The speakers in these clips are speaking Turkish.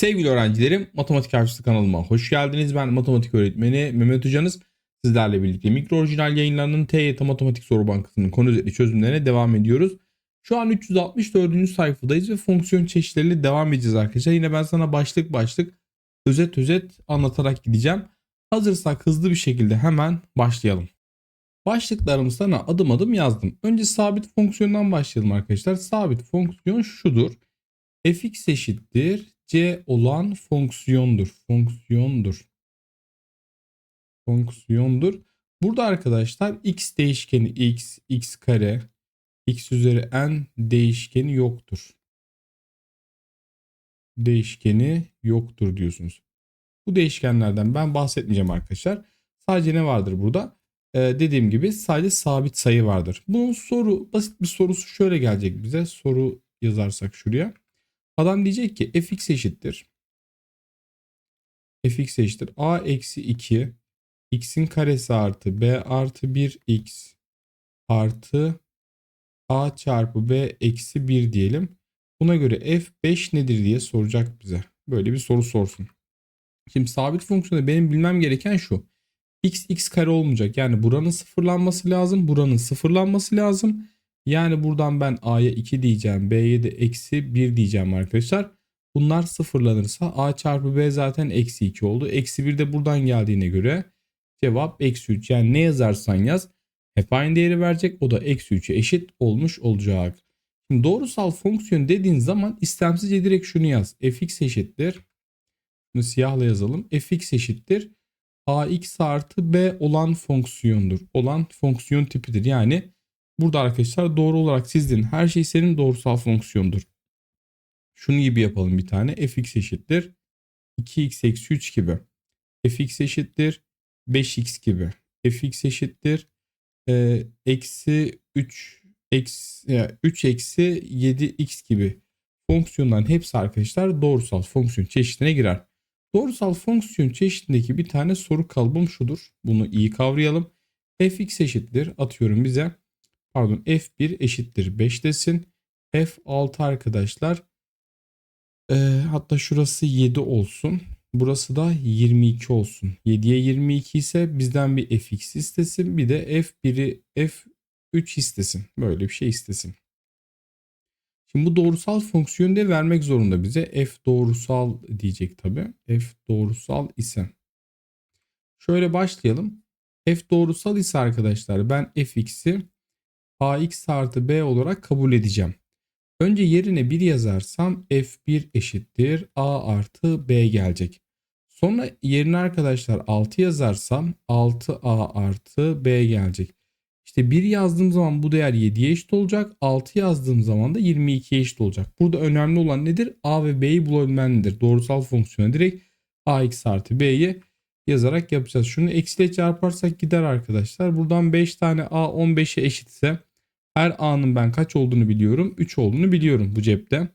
Sevgili öğrencilerim, Matematik Harçlısı kanalıma hoş geldiniz. Ben matematik öğretmeni Mehmet Hocanız. Sizlerle birlikte mikro orijinal yayınlarının TYT Matematik Soru Bankası'nın konu üzerine çözümlerine devam ediyoruz. Şu an 364. sayfadayız ve fonksiyon çeşitleriyle devam edeceğiz arkadaşlar. Yine ben sana başlık başlık özet özet anlatarak gideceğim. Hazırsak hızlı bir şekilde hemen başlayalım. Başlıklarımı sana adım adım yazdım. Önce sabit fonksiyondan başlayalım arkadaşlar. Sabit fonksiyon şudur. fx eşittir c olan fonksiyondur. Fonksiyondur. Fonksiyondur. Burada arkadaşlar x değişkeni x, x kare, x üzeri n değişkeni yoktur. Değişkeni yoktur diyorsunuz. Bu değişkenlerden ben bahsetmeyeceğim arkadaşlar. Sadece ne vardır burada? Ee, dediğim gibi sadece sabit sayı vardır. Bunun soru basit bir sorusu şöyle gelecek bize. Soru yazarsak şuraya. Adam diyecek ki fx eşittir. fx eşittir a eksi 2 x'in karesi artı b artı 1 x artı a çarpı b eksi 1 diyelim. Buna göre f5 nedir diye soracak bize. Böyle bir soru sorsun. Şimdi sabit fonksiyonda benim bilmem gereken şu. x x kare olmayacak. Yani buranın sıfırlanması lazım. Buranın sıfırlanması lazım. Yani buradan ben a'ya 2 diyeceğim. b'ye de eksi 1 diyeceğim arkadaşlar. Bunlar sıfırlanırsa a çarpı b zaten eksi 2 oldu. Eksi 1 de buradan geldiğine göre cevap eksi 3. Yani ne yazarsan yaz hep aynı değeri verecek. O da eksi 3'e eşit olmuş olacak. Şimdi doğrusal fonksiyon dediğin zaman istemsizce direkt şunu yaz. fx eşittir. Bunu siyahla yazalım. fx eşittir. ax artı b olan fonksiyondur. Olan fonksiyon tipidir. Yani Burada arkadaşlar doğru olarak çizdiğin her şey senin doğrusal fonksiyondur. Şunu gibi yapalım bir tane. fx eşittir 2x eksi 3 gibi. fx eşittir 5x gibi. fx eşittir e, eksi 3 eksi 3 eksi 7x gibi fonksiyonların hepsi arkadaşlar doğrusal fonksiyon çeşidine girer. Doğrusal fonksiyon çeşidindeki bir tane soru kalıbım şudur. Bunu iyi kavrayalım. fx eşittir atıyorum bize pardon F1 eşittir 5 desin. F6 arkadaşlar e, hatta şurası 7 olsun. Burası da 22 olsun. 7'ye 22 ise bizden bir fx istesin. Bir de f1'i f3 istesin. Böyle bir şey istesin. Şimdi bu doğrusal fonksiyonu da vermek zorunda bize. F doğrusal diyecek tabi. F doğrusal ise. Şöyle başlayalım. F doğrusal ise arkadaşlar ben fx'i ax artı b olarak kabul edeceğim. Önce yerine 1 yazarsam f1 eşittir a artı b gelecek. Sonra yerine arkadaşlar 6 yazarsam 6a artı b gelecek. İşte 1 yazdığım zaman bu değer 7'ye eşit olacak. 6 yazdığım zaman da 22'ye eşit olacak. Burada önemli olan nedir? a ve b'yi bulabilmendir. Doğrusal fonksiyona direkt ax artı b'yi yazarak yapacağız. Şunu eksiyle çarparsak gider arkadaşlar. Buradan 5 tane a 15'e eşitse her A'nın ben kaç olduğunu biliyorum. 3 olduğunu biliyorum bu cepte.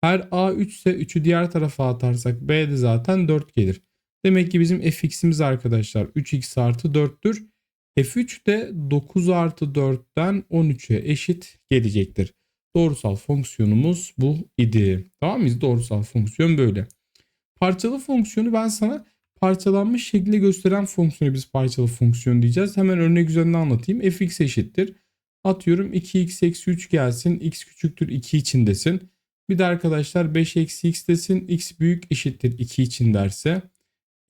Her A 3 ise 3'ü diğer tarafa atarsak B de zaten 4 gelir. Demek ki bizim fx'imiz arkadaşlar 3x artı 4'tür. f3 de 9 artı 4'ten 13'e eşit gelecektir. Doğrusal fonksiyonumuz bu idi. Tamam mıyız? Doğrusal fonksiyon böyle. Parçalı fonksiyonu ben sana parçalanmış şekilde gösteren fonksiyonu biz parçalı fonksiyon diyeceğiz. Hemen örnek üzerinden anlatayım. fx eşittir. Atıyorum 2x eksi 3 gelsin. x küçüktür 2 için desin. Bir de arkadaşlar 5 eksi x desin. x büyük eşittir 2 için derse.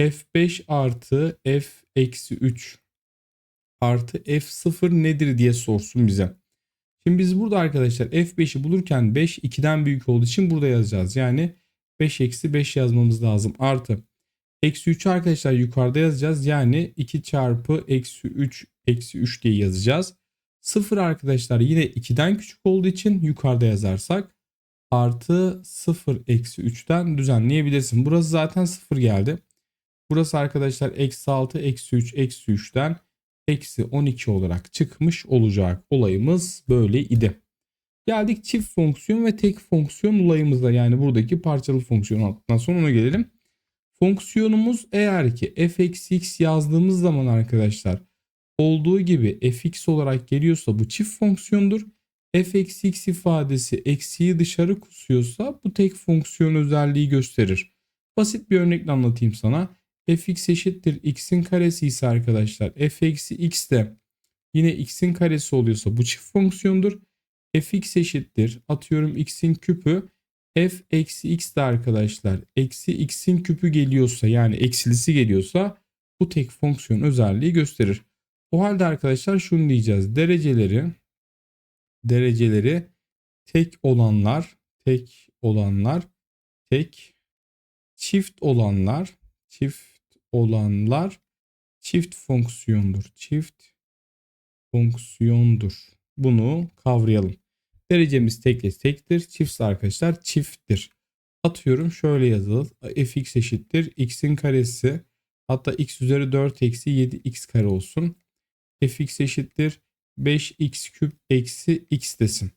f5 artı f eksi 3 artı f0 nedir diye sorsun bize. Şimdi biz burada arkadaşlar f5'i bulurken 5 2'den büyük olduğu için burada yazacağız. Yani 5 eksi 5 yazmamız lazım. Artı eksi 3 arkadaşlar yukarıda yazacağız. Yani 2 çarpı eksi 3 eksi 3 diye yazacağız. 0 arkadaşlar yine 2'den küçük olduğu için yukarıda yazarsak artı 0 eksi 3'ten düzenleyebilirsin. Burası zaten 0 geldi. Burası arkadaşlar eksi 6 eksi 3 eksi 3'ten eksi 12 olarak çıkmış olacak. Olayımız böyle idi. Geldik çift fonksiyon ve tek fonksiyon olayımızda yani buradaki parçalı fonksiyon altından sonra ona gelelim. Fonksiyonumuz eğer ki f eksi x yazdığımız zaman arkadaşlar olduğu gibi fx olarak geliyorsa bu çift fonksiyondur. f eksi x ifadesi eksiği dışarı kusuyorsa bu tek fonksiyon özelliği gösterir. Basit bir örnekle anlatayım sana. fx eşittir x'in karesi ise arkadaşlar f eksi x de yine x'in karesi oluyorsa bu çift fonksiyondur. fx eşittir atıyorum x'in küpü f eksi x de arkadaşlar eksi x'in küpü geliyorsa yani eksilisi geliyorsa bu tek fonksiyon özelliği gösterir. O halde arkadaşlar şunu diyeceğiz. Dereceleri dereceleri tek olanlar tek olanlar tek çift olanlar çift olanlar çift fonksiyondur. Çift fonksiyondur. Bunu kavrayalım. Derecemiz tekle tektir. Çiftse arkadaşlar çifttir. Atıyorum şöyle yazılır. fx eşittir. x'in karesi hatta x üzeri 4 eksi 7x kare olsun. Fx eşittir. 5x küp eksi x desin.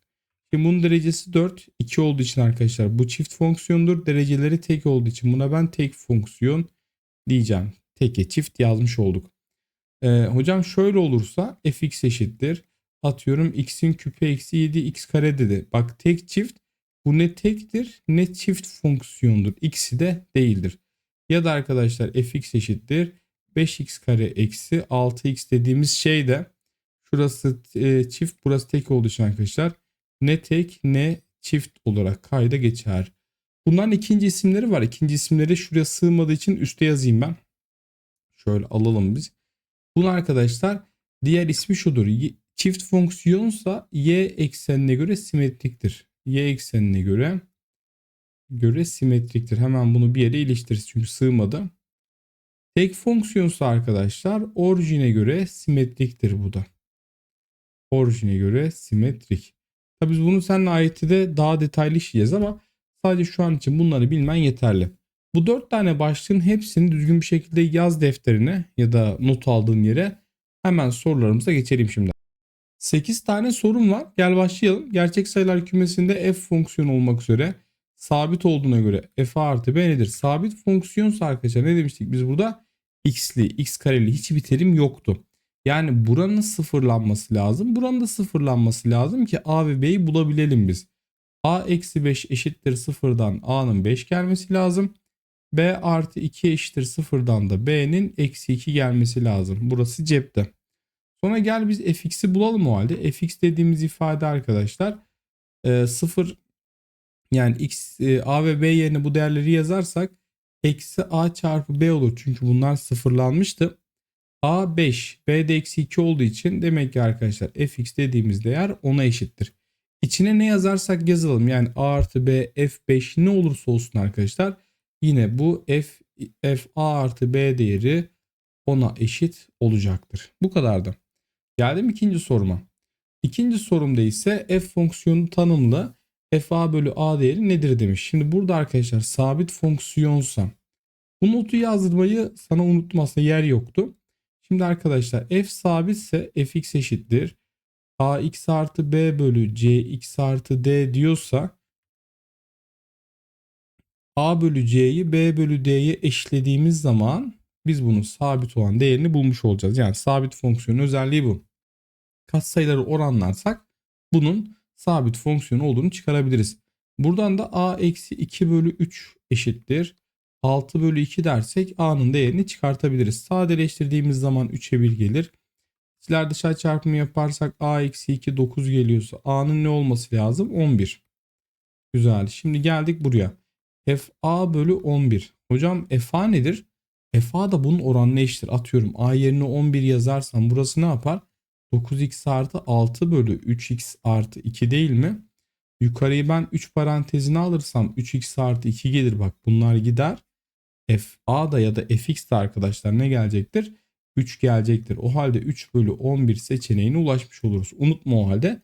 Şimdi bunun derecesi 4. 2 olduğu için arkadaşlar bu çift fonksiyondur. Dereceleri tek olduğu için buna ben tek fonksiyon diyeceğim. Teke çift yazmış olduk. Ee, hocam şöyle olursa fx eşittir. Atıyorum x'in küpü eksi 7 x kare dedi. Bak tek çift bu ne tektir ne çift fonksiyondur. İkisi de değildir. Ya da arkadaşlar fx eşittir. 5x kare eksi 6x dediğimiz şey de şurası e, çift burası tek olduğu için arkadaşlar ne tek ne çift olarak kayda geçer. Bunların ikinci isimleri var. İkinci isimleri şuraya sığmadığı için üste yazayım ben. Şöyle alalım biz. Bunun arkadaşlar diğer ismi şudur. Çift fonksiyonsa y eksenine göre simetriktir. Y eksenine göre göre simetriktir. Hemen bunu bir yere iliştiririz çünkü sığmadı. Tek fonksiyonsa arkadaşlar orijine göre simetriktir bu da. Orijine göre simetrik. Tabi biz bunu seninle ayette daha detaylı işleyeceğiz ama sadece şu an için bunları bilmen yeterli. Bu dört tane başlığın hepsini düzgün bir şekilde yaz defterine ya da not aldığın yere hemen sorularımıza geçelim şimdi. 8 tane sorum var. Gel başlayalım. Gerçek sayılar kümesinde f fonksiyonu olmak üzere sabit olduğuna göre f artı b nedir? Sabit fonksiyonsa arkadaşlar ne demiştik biz burada? X'li, x kareli hiçbir terim yoktu. Yani buranın sıfırlanması lazım. Buranın da sıfırlanması lazım ki a ve b'yi bulabilelim biz. a eksi 5 eşittir sıfırdan a'nın 5 gelmesi lazım. b artı 2 eşittir sıfırdan da b'nin eksi 2 gelmesi lazım. Burası cepte. Sonra gel biz fx'i bulalım o halde. fx dediğimiz ifade arkadaşlar e, 0 yani x e, a ve b yerine bu değerleri yazarsak eksi a çarpı b olur. Çünkü bunlar sıfırlanmıştı. a 5 b de eksi 2 olduğu için demek ki arkadaşlar fx dediğimiz değer 10'a eşittir. İçine ne yazarsak yazalım. Yani a artı b f5 ne olursa olsun arkadaşlar. Yine bu f, f a artı b değeri 10'a eşit olacaktır. Bu kadardı. Geldim ikinci soruma. İkinci sorumda ise f fonksiyonu tanımlı f a bölü a değeri nedir demiş. Şimdi burada arkadaşlar sabit fonksiyonsa bu notu yazdırmayı sana unuttum aslında yer yoktu. Şimdi arkadaşlar f sabitse fx eşittir. ax artı b bölü cx artı d diyorsa a bölü c'yi b bölü d'ye eşlediğimiz zaman biz bunun sabit olan değerini bulmuş olacağız. Yani sabit fonksiyonun özelliği bu katsayıları oranlarsak bunun sabit fonksiyon olduğunu çıkarabiliriz. Buradan da a eksi 2 bölü 3 eşittir. 6 bölü 2 dersek a'nın değerini çıkartabiliriz. Sadeleştirdiğimiz zaman 3'e 1 gelir. İçler dışarı çarpımı yaparsak a eksi 2 9 geliyorsa a'nın ne olması lazım? 11. Güzel. Şimdi geldik buraya. f a bölü 11. Hocam f a nedir? f a da bunun oranına eşittir. Atıyorum a yerine 11 yazarsam burası ne yapar? 9x artı 6 bölü 3x artı 2 değil mi? Yukarıyı ben 3 parantezine alırsam 3x artı 2 gelir bak bunlar gider. fa da ya da fx de arkadaşlar ne gelecektir? 3 gelecektir. O halde 3 bölü 11 seçeneğine ulaşmış oluruz. Unutma o halde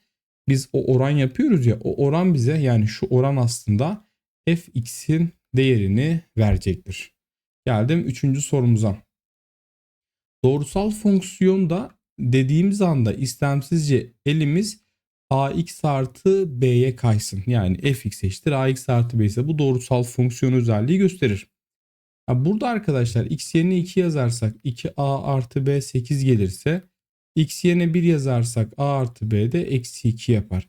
biz o oran yapıyoruz ya o oran bize yani şu oran aslında fx'in değerini verecektir. Geldim 3. sorumuza. Doğrusal fonksiyonda dediğimiz anda istemsizce elimiz ax artı b'ye kaysın. Yani fx eşittir ax artı b ise bu doğrusal fonksiyon özelliği gösterir. burada arkadaşlar x yerine 2 yazarsak 2a artı b 8 gelirse x yerine 1 yazarsak a artı b de eksi 2 yapar.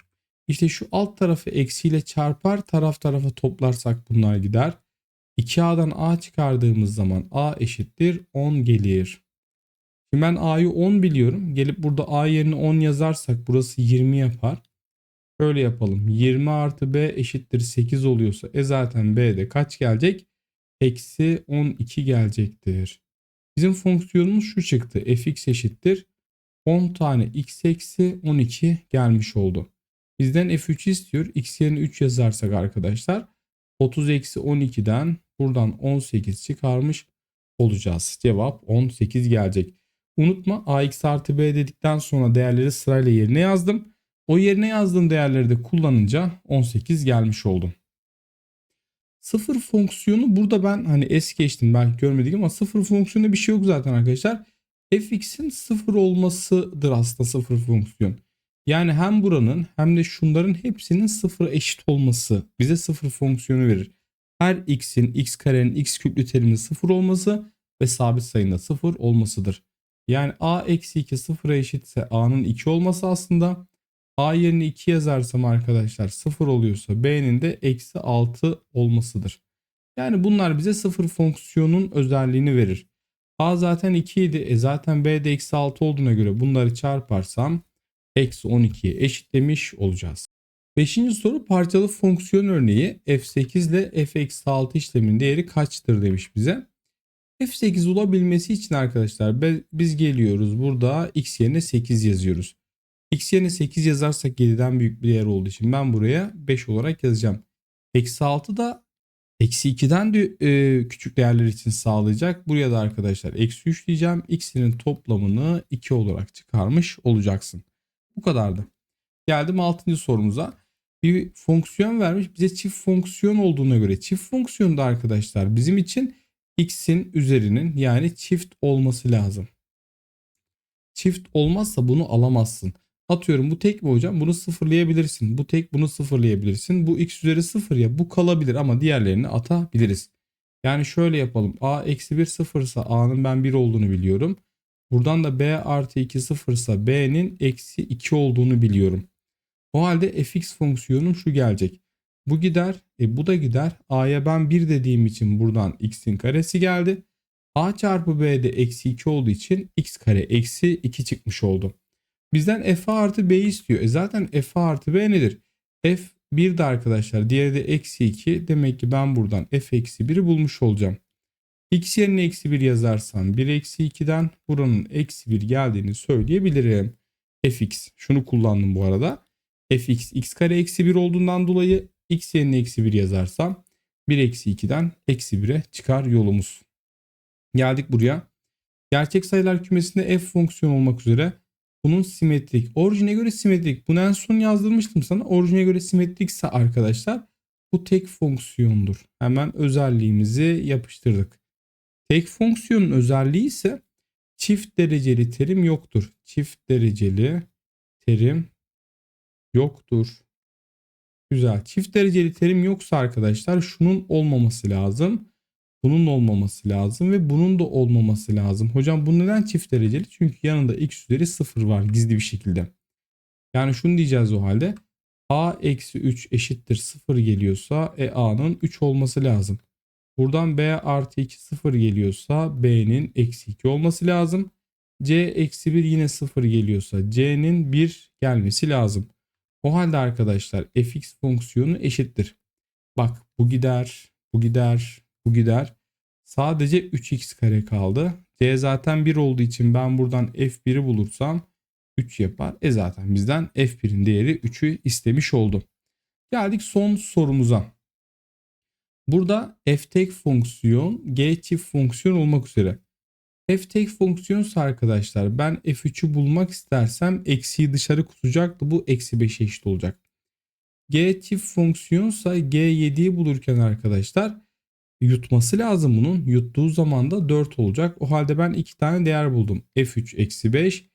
İşte şu alt tarafı eksiyle çarpar taraf tarafa toplarsak bunlar gider. 2A'dan A çıkardığımız zaman A eşittir 10 gelir. Ben A'yı 10 biliyorum. Gelip burada A yerine 10 yazarsak burası 20 yapar. Şöyle yapalım. 20 artı B eşittir 8 oluyorsa e zaten B'de kaç gelecek? Eksi 12 gelecektir. Bizim fonksiyonumuz şu çıktı. fx eşittir 10 tane x eksi 12 gelmiş oldu. Bizden f3 istiyor. x yerine 3 yazarsak arkadaşlar 30 eksi 12'den buradan 18 çıkarmış olacağız. Cevap 18 gelecek. Unutma ax artı b dedikten sonra değerleri sırayla yerine yazdım. O yerine yazdığım değerleri de kullanınca 18 gelmiş oldum. Sıfır fonksiyonu burada ben hani es geçtim belki görmedik ama sıfır fonksiyonunda bir şey yok zaten arkadaşlar. fx'in sıfır olmasıdır aslında sıfır fonksiyon. Yani hem buranın hem de şunların hepsinin sıfıra eşit olması bize sıfır fonksiyonu verir. Her x'in x karenin x küplü teriminin sıfır olması ve sabit sayının sıfır olmasıdır. Yani a eksi 2 sıfıra eşitse a'nın 2 olması aslında a yerine 2 yazarsam arkadaşlar 0 oluyorsa b'nin de eksi 6 olmasıdır. Yani bunlar bize sıfır fonksiyonun özelliğini verir. a zaten 2 idi. E zaten b'de eksi 6 olduğuna göre bunları çarparsam eksi 12'ye eşitlemiş olacağız. Beşinci soru parçalı fonksiyon örneği f8 ile f-6 işleminin değeri kaçtır demiş bize. F8 olabilmesi için arkadaşlar biz geliyoruz burada x yerine 8 yazıyoruz. x yerine 8 yazarsak 7'den büyük bir değer olduğu için ben buraya 5 olarak yazacağım. Eksi 6 da eksi 2'den de küçük değerler için sağlayacak. Buraya da arkadaşlar eksi 3 diyeceğim. x'inin toplamını 2 olarak çıkarmış olacaksın. Bu kadardı. Geldim 6. sorumuza. Bir fonksiyon vermiş. Bize çift fonksiyon olduğuna göre çift fonksiyonda arkadaşlar bizim için x'in üzerinin yani çift olması lazım. Çift olmazsa bunu alamazsın. Atıyorum bu tek mi hocam? Bunu sıfırlayabilirsin. Bu tek bunu sıfırlayabilirsin. Bu x üzeri sıfır ya bu kalabilir ama diğerlerini atabiliriz. Yani şöyle yapalım. a eksi 1 sıfırsa a'nın ben 1 olduğunu biliyorum. Buradan da b artı 2 sıfırsa b'nin eksi 2 olduğunu biliyorum. O halde fx fonksiyonum şu gelecek. Bu gider. E bu da gider. A'ya ben 1 dediğim için buradan x'in karesi geldi. A çarpı B'de eksi 2 olduğu için x kare eksi 2 çıkmış oldu. Bizden f artı b istiyor. E zaten f artı b nedir? f 1 de arkadaşlar. Diğeri de eksi 2. Demek ki ben buradan f eksi 1'i bulmuş olacağım. x yerine eksi 1 yazarsam 1 eksi 2'den buranın eksi 1 geldiğini söyleyebilirim. fx şunu kullandım bu arada. fx x kare eksi 1 olduğundan dolayı x yerine eksi 1 yazarsam 1 eksi 2'den eksi 1'e çıkar yolumuz. Geldik buraya. Gerçek sayılar kümesinde f fonksiyon olmak üzere bunun simetrik. Orijine göre simetrik. Bunu en son yazdırmıştım sana. Orijine göre simetrikse arkadaşlar bu tek fonksiyondur. Hemen özelliğimizi yapıştırdık. Tek fonksiyonun özelliği ise çift dereceli terim yoktur. Çift dereceli terim yoktur. Güzel. Çift dereceli terim yoksa arkadaşlar şunun olmaması lazım. Bunun olmaması lazım ve bunun da olmaması lazım. Hocam bu neden çift dereceli? Çünkü yanında x üzeri 0 var gizli bir şekilde. Yani şunu diyeceğiz o halde. a eksi 3 eşittir 0 geliyorsa e a'nın 3 olması lazım. Buradan b artı 2 0 geliyorsa b'nin eksi 2 olması lazım. c eksi 1 yine 0 geliyorsa c'nin 1 gelmesi lazım. O halde arkadaşlar fx fonksiyonu eşittir. Bak bu gider, bu gider, bu gider. Sadece 3x kare kaldı. c zaten 1 olduğu için ben buradan f1'i bulursam 3 yapar. E zaten bizden f1'in değeri 3'ü istemiş oldu. Geldik son sorumuza. Burada f tek fonksiyon g çift fonksiyon olmak üzere. F tek fonksiyonsa arkadaşlar ben f3'ü bulmak istersem eksiyi dışarı kutacaktı. Bu eksi 5'e eşit olacak. g çift fonksiyonsa g7'yi bulurken arkadaşlar yutması lazım bunun. Yuttuğu zaman da 4 olacak. O halde ben iki tane değer buldum. f3 eksi 5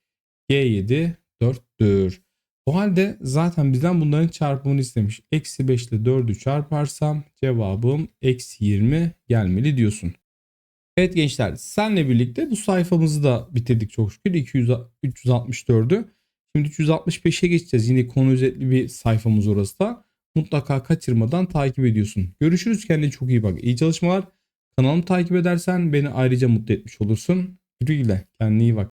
g7 4'tür. O halde zaten bizden bunların çarpımını istemiş. Eksi 5 ile 4'ü çarparsam cevabım eksi 20 gelmeli diyorsun. Evet gençler senle birlikte bu sayfamızı da bitirdik çok şükür. 200, 364'ü. Şimdi 365'e geçeceğiz. Yine konu özetli bir sayfamız orası da. mutlaka kaçırmadan takip ediyorsun. Görüşürüz kendine çok iyi bak. İyi çalışmalar. Kanalımı takip edersen beni ayrıca mutlu etmiş olursun. Güle güle kendine iyi bak.